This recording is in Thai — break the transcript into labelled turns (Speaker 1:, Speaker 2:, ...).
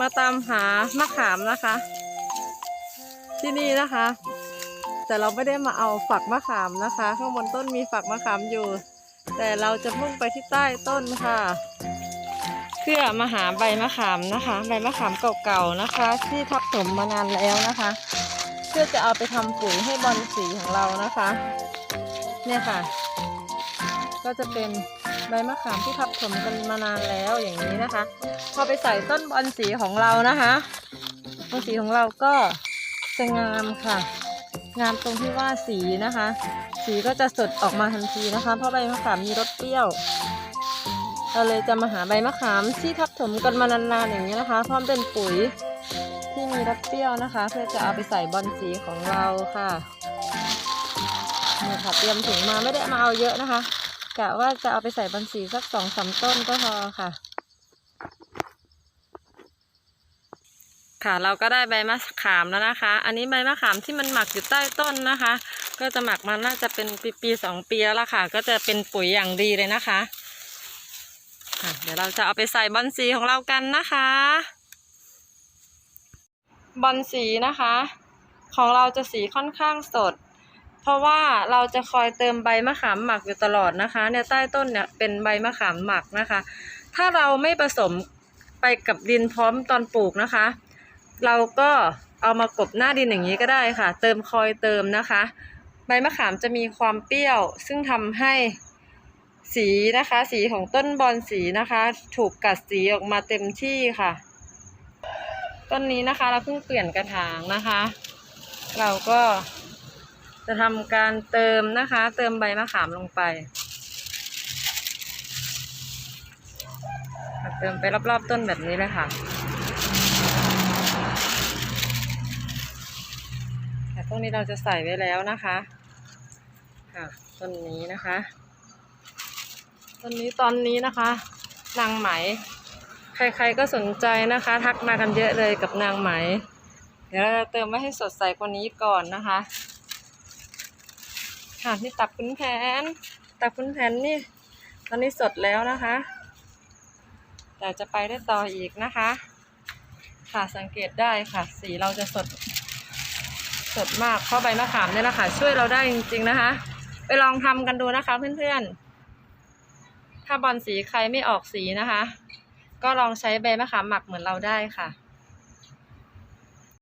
Speaker 1: มาตามหามะขามนะคะ ที่นี่นะคะ แต่เราไม่ได้มาเอาฝักมะขามนะคะ ข้างบนต้นมีฝักมะขามอยู่ แต่เราจะมุ่งไปที่ใต้ต้นค่ะ เพื่อมาหาใบมะขามนะคะ ใบมะขามเก่าๆนะคะ ที่ทับถมมานานแล้วนะคะ เพื่อจะเอาไปทำปุ๋ยให้บอลสีของเรานะคะ เนี่ยค่ะ ก็จะเป็น ใบมะขามที่ทับถมกันมานานแล้วอย่างนี้นะคะ พอไปใส่ต้นบอลสีของเรานะคะบอลสีของเราก็จะงามค่ะ งามตรงที่ว่าสีนะคะ สีก็จะสดออกมาทันทีนะคะ เพราะใบมะขามมีรสเปรี้ยวเราเลยจะมาหาใบมะขามที่ทับถมกันมานานๆอย่างนี้นะคะ พร้อมเป็นปุ๋ยที่มีรสเปรี้ยวนะคะ เพื่อจะเอาไปใส่บอลสีของเราค่ะนี่ค่ะเตรียมถุงมาไม่ได้มาเอาเยอะนะคะ กะว่าจะเอาไปใส่บอลสีสักสองสามต้นก็พอค่ะ ค่ะเราก็ได้ใบมะขามแล้วนะคะ อันนี้ใบมะขามที่มันหมักอยู่ใต้ต้นนะคะ ก็จะหมักมาน่าจะเป็นปีปีสองปีแล้วล่ะค่ะ ก็จะเป็นปุ๋ยอย่างดีเลยนะคะค่ะเดี๋ยวเราจะเอาไปใส่บอลสีของเรากันนะคะบอลสีนะคะ ของเราจะสีค่อนข้างสด เพราะว่าเราจะคอยเติมใบมะขามหมักอยู่ตลอดนะคะเนี่ยใต้ต้นเนี่ยเป็นใบมะขามหมักนะคะ ถ้าเราไม่ผสมไปกับดินพร้อมตอนปลูกนะคะ เราก็เอามากบหน้าดินอย่างนี้ก็ได้ค่ะ เติมคอยเติมนะคะ ใบมะขามจะมีความเปรี้ยว ซึ่งทำให้สีนะคะ สีของต้นบอนสีนะคะ ถูกกัดสีออกมาเต็มที่ค่ะ ต้นนี้นะคะเราเพิ่งเปลี่ยนกระถางนะคะ เราก็ จะทำการเติมนะคะ เติมใบมะขามลงไปเติมไปรอบๆต้นแบบนี้เลยค่ะแต่ต้นนี้เราจะใส่ไว้แล้วนะคะค่ะต้นนี้นะคะตอนนี้ตอนนี้นะคะนางไหม ใครๆก็สนใจนะคะ ทักมากันเยอะเลยกับนางไหม เดี๋ยวเราจะเติมไว้ให้สดใสกว่านี้ก่อนนะคะ ค่ะนี่ตับคุณแผน ตับคุณแผนนี่ ตอนนี้สดแล้วนะคะ แต่จะไปได้ต่ออีกนะคะ ค่ะสังเกตได้ค่ะ สีเราจะสด สดมากเพราะใบมะขามเนี่ยแหละคะช่วยเราได้จริง ๆนะคะ ไปลองทำกันดูนะคะเพื่อนๆถ้าบอลสีใครไม่ออกสีนะคะ ก็ลองใช้ใบมะขามหมักเหมือนเราได้ค่ะ